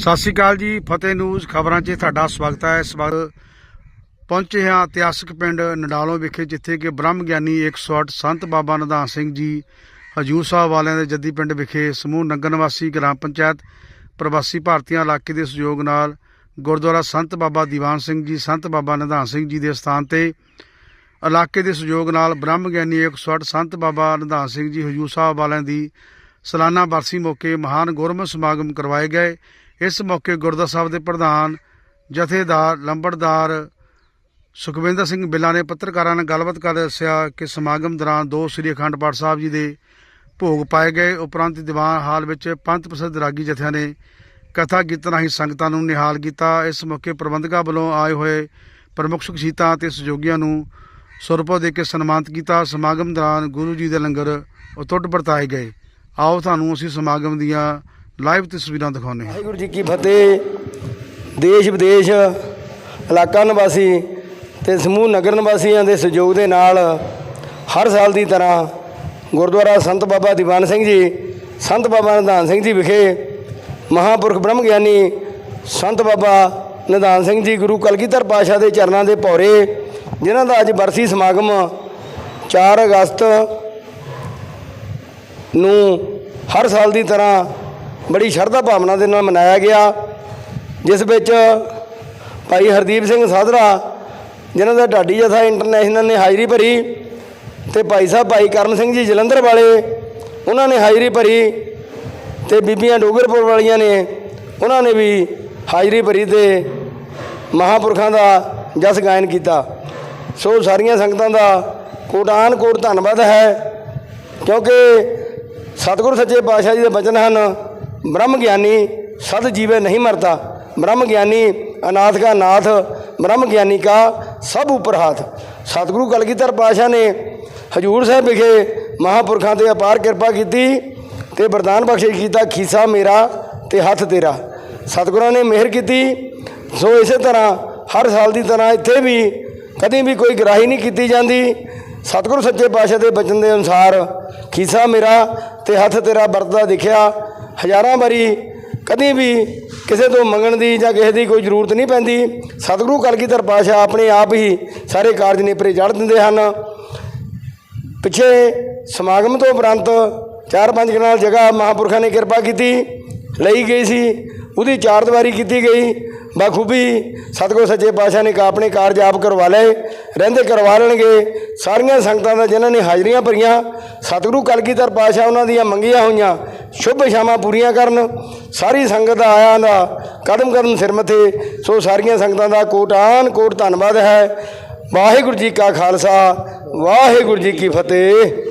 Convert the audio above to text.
ਸਤਿ ਸ਼੍ਰੀ ਅਕਾਲ ਜੀ, ਫਤਿਹ ਨਿਊਜ਼ ਖਬਰਾਂ 'ਚ ਤੁਹਾਡਾ ਸਵਾਗਤ ਹੈ। ਇਸ ਵਕਤ ਪਹੁੰਚੇ ਹਾਂ ਇਤਿਹਾਸਕ ਪਿੰਡ ਨਡਾਲੋ ਵਿਖੇ, ਜਿੱਥੇ ਕਿ ਬ੍ਰਹਮ ਗਿਆਨੀ 108 ਸੰਤ ਬਾਬਾ ਨਿਧਾਨ ਸਿੰਘ ਜੀ, ਹਜੂਰ ਸਾਹਿਬ ਵਾਲਿਆਂ ਦੇ ਜੱਦੀ ਪਿੰਡ ਵਿਖੇ ਸਮੂਹ ਨਗਰ ਨਿਵਾਸੀ ਗ੍ਰਾਮ ਪੰਚਾਇਤ ਪ੍ਰਵਾਸੀ ਭਾਰਤੀਆਂ ਇਲਾਕੇ ਦੇ ਸਹਿਯੋਗ ਨਾਲ ਗੁਰਦੁਆਰਾ ਸੰਤ ਬਾਬਾ ਦੀਵਾਨ ਸਿੰਘ ਜੀ, ਸੰਤ ਬਾਬਾ ਨਿਧਾਨ ਸਿੰਘ ਜੀ ਦੇ ਸਥਾਨ ਤੇ ਇਲਾਕੇ ਦੇ ਸਹਿਯੋਗ ਨਾਲ ਬ੍ਰਹਮ ਗਿਆਨੀ 108 ਸੰਤ ਬਾਬਾ ਨਿਧਾਨ ਸਿੰਘ ਜੀ, ਹਜੂਰ ਸਾਹਿਬ ਵਾਲਿਆਂ ਦੀ ਸਾਲਾਨਾ ਬਰਸੀ ਮੌਕੇ ਮਹਾਨ ਗੁਰਮਤਿ ਸਮਾਗਮ ਕਰਵਾਏ ਗਏ। ਇਸ ਮੌਕੇ ਗੁਰਦੁਆਰਾ ਸਾਹਿਬ ਦੇ ਪ੍ਰਧਾਨ, ਜਥੇਦਾਰ, ਲੰਬੜਦਾਰ ਸੁਖਵਿੰਦਰ ਸਿੰਘ ਬਿੱਲਾ ਨੇ ਪੱਤਰਕਾਰਾਂ ਨਾਲ ਗੱਲਬਾਤ ਕਰ ਦੱਸਿਆ ਕਿ ਸਮਾਗਮ ਦੌਰਾਨ ਦੋ ਸ੍ਰੀ ਅਖੰਡ ਪਾਠ ਸਾਹਿਬ ਜੀ ਦੇ ਭੋਗ ਪਾਏ ਗਏ। ਉਪਰੰਤ ਦੀਵਾਨ ਹਾਲ ਵਿੱਚ ਪੰਥ ਪ੍ਰਸਿੱਧ ਰਾਗੀ ਜਥਿਆਂ ਨੇ ਕਥਾ, ਕੀਰਤਨ ਰਾਹੀਂ ਸੰਗਤਾਂ ਨੂੰ ਨਿਹਾਲ ਕੀਤਾ। ਇਸ ਮੌਕੇ ਪ੍ਰਬੰਧਕਾਂ ਵੱਲੋਂ ਆਏ ਹੋਏ ਪ੍ਰਮੁੱਖ ਸ਼ਖਸੀਅਤਾਂ ਅਤੇ ਸਹਿਯੋਗੀਆਂ ਨੂੰ ਸੁਰਪੋ ਦੇ ਕੇ ਸਨਮਾਨਿਤ ਕੀਤਾ। ਸਮਾਗਮ ਦੌਰਾਨ ਗੁਰੂ ਜੀ ਦੇ ਲੰਗਰ ਅਤੁੱਟ ਵਰਤਾਏ ਗਏ। ਆਓ, ਤੁਹਾਨੂੰ ਅਸੀਂ ਸਮਾਗਮ ਦੀਆਂ ਲਾਈਵ ਤਸਵੀਰਾਂ ਦਿਖਾਉਂਦੇ ਹਾਂ। ਵਾਹਿਗੁਰੂ ਜੀ ਕੀ ਫਤਿਹ। ਦੇਸ਼ ਵਿਦੇਸ਼, ਇਲਾਕਾ ਨਿਵਾਸੀ ਤੇ ਸਮੂਹ ਨਗਰ ਨਿਵਾਸੀਆਂ ਦੇ ਸਹਿਯੋਗ ਦੇ ਨਾਲ ਹਰ ਸਾਲ ਦੀ ਤਰ੍ਹਾਂ ਗੁਰਦੁਆਰਾ ਸੰਤ ਬਾਬਾ ਦੀਵਾਨ ਸਿੰਘ ਜੀ, ਸੰਤ ਬਾਬਾ ਨਿਧਾਨ ਸਿੰਘ ਜੀ ਵਿਖੇ ਮਹਾਪੁਰਖ ਬ੍ਰਹਮ ਗਿਆਨੀ ਸੰਤ ਬਾਬਾ ਨਿਧਾਨ ਸਿੰਘ ਜੀ ਗੁਰੂ ਕਲਗੀਧਰ ਪਾਸ਼ਾ ਦੇ ਚਰਨਾਂ ਦੇ ਭੌਰੇ, ਜਿਨ੍ਹਾਂ ਦਾ ਅੱਜ ਬਰਸੀ ਸਮਾਗਮ 4 ਅਗਸਤ ਨੂੰ ਹਰ ਸਾਲ ਦੀ ਤਰ੍ਹਾਂ ਬੜੀ ਸ਼ਰਧਾ ਭਾਵਨਾ ਦੇ ਨਾਲ ਮਨਾਇਆ ਗਿਆ, ਜਿਸ ਵਿੱਚ ਭਾਈ ਹਰਦੀਪ ਸਿੰਘ ਸਾਧਰਾ, ਜਿਨ੍ਹਾਂ ਦਾ ਢਾਡੀ ਜਥਾ ਇੰਟਰਨੈਸ਼ਨਲ ਨੇ ਹਾਜ਼ਰੀ ਭਰੀ ਤੇ ਭਾਈ ਸਾਹਿਬ ਭਾਈ ਕਰਨ ਸਿੰਘ ਜੀ ਜਲੰਧਰ ਵਾਲੇ, ਉਹਨਾਂ ਨੇ ਹਾਜ਼ਰੀ ਭਰੀ ਤੇ ਬੀਬੀਆਂ ਡੋਗਰਪੁਰ ਵਾਲੀਆਂ ਨੇ, ਉਹਨਾਂ ਨੇ ਵੀ ਹਾਜ਼ਰੀ ਭਰੀ ਤੇ ਮਹਾਪੁਰਖਾਂ ਦਾ ਜਸ ਗਾਇਨ ਕੀਤਾ। ਸੋ ਸਾਰੀਆਂ ਸੰਗਤਾਂ ਦਾ ਕੋਟਾਨ ਕੋਟ ਧੰਨਵਾਦ ਹੈ, ਕਿਉਂਕਿ ਸਤਿਗੁਰੂ ਸੱਚੇ ਪਾਤਸ਼ਾਹ ਜੀ ਦੇ ਬਚਨ ਹਨ ਬ੍ਰਹਮ ਗਿਆਨੀ ਸਦ ਜੀਵੇ ਨਹੀਂ ਮਰਦਾ, ਬ੍ਰਹਮ ਗਿਆਨੀ ਅਨਾਥ ਕਾ ਨਾਥ, ਬ੍ਰਹਮ ਗਿਆਨੀ ਕਾ ਸਭ ਉਪਰ ਹਾਥ। ਸਤਿਗੁਰੂ ਕਲਗੀਧਰ ਪਾਤਸ਼ਾਹ ਨੇ ਹਜੂਰ ਸਾਹਿਬ ਵਿਖੇ ਮਹਾਪੁਰਖਾਂ ਤੇ ਅਪਾਰ ਕਿਰਪਾ ਕੀਤੀ ਤੇ ਵਰਦਾਨ ਬਖਸ਼ਿਸ਼ ਕੀਤਾ, ਖੀਸਾ ਮੇਰਾ ਤੇ ਹੱਥ ਤੇਰਾ। ਸਤਿਗੁਰਾਂ ਨੇ ਮਿਹਰ ਕੀਤੀ। ਸੋ ਇਸੇ ਤਰ੍ਹਾਂ ਹਰ ਸਾਲ ਦੀ ਤਰ੍ਹਾਂ ਇੱਥੇ ਵੀ ਕਦੀ ਵੀ ਕੋਈ ਗਰਾਹੀ ਨਹੀਂ ਕੀਤੀ ਜਾਂਦੀ। ਸਤਿਗੁਰੂ ਸੱਚੇ ਪਾਤਸ਼ਾਹ ਦੇ ਬਚਨ ਦੇ ਅਨੁਸਾਰ ਖੀਸਾ ਮੇਰਾ ਤੇ ਹੱਥ ਤੇਰਾ ਵਰਤਦਾ ਦਿਖਿਆ। ਹਜ਼ਾਰਾਂ ਵਾਰੀ ਕਦੀ ਵੀ ਕਿਸੇ ਤੋਂ ਮੰਗਣ ਦੀ ਜਾਂ ਕਿਸੇ ਦੀ ਕੋਈ ਜ਼ਰੂਰਤ ਨਹੀਂ ਪੈਂਦੀ। ਸਤਿਗੁਰੂ ਕਲਗੀਧਰ ਪਾਤਸ਼ਾਹ ਆਪਣੇ ਆਪ ਹੀ ਸਾਰੇ ਕਾਰਜ ਨੇਪਰੇ ਚੜ੍ਹ ਦਿੰਦੇ ਹਨ। ਪਿੱਛੇ ਸਮਾਗਮ ਤੋਂ ਉਪਰੰਤ ਚਾਰ ਪੰਜ ਕਨਾਲ ਜਗ੍ਹਾ ਮਹਾਪੁਰਖਾਂ ਨੇ ਕਿਰਪਾ ਕੀਤੀ, ਲਈ ਗਈ ਸੀ। ਉਹਦੀ ਚਾਰ ਦੀਵਾਰੀ ਕੀਤੀ ਗਈ। ਬਖੂਬੀ ਸਤਿਗੁਰ ਸੱਚੇ ਪਾਤਸ਼ਾਹ ਨੇ ਕਾ ਆਪਣੇ ਕਾਰਜ ਆਪ ਕਰਵਾ ਲਏ, ਰਹਿੰਦੇ ਕਰਵਾ ਲੈਣਗੇ। ਸਾਰੀਆਂ ਸੰਗਤਾਂ ਦਾ ਜਿਨ੍ਹਾਂ ਨੇ ਹਾਜ਼ਰੀਆਂ ਭਰੀਆਂ, ਸਤਿਗੁਰੂ ਕਲਗੀਧਰ ਪਾਤਸ਼ਾਹ ਉਹਨਾਂ ਦੀਆਂ ਮੰਗੀਆਂ ਹੋਈਆਂ, ਸ਼ੁਭ ਇਛਾਵਾਂ ਪੂਰੀਆਂ ਕਰਨ। ਸਾਰੀ ਸੰਗਤ ਦਾ ਆਇਆਂ ਦਾ ਕਦਮ ਕਦਮ ਸਿਰ ਮੱਥੇ। ਸੋ ਸਾਰੀਆਂ ਸੰਗਤਾਂ ਦਾ ਕੋਟਾਨ ਕੋਟ ਧੰਨਵਾਦ ਹੈ। ਵਾਹਿਗੁਰੂ ਜੀ ਕਾ ਖਾਲਸਾ, ਵਾਹਿਗੁਰੂ ਜੀ ਕੀ ਫਤਿਹ।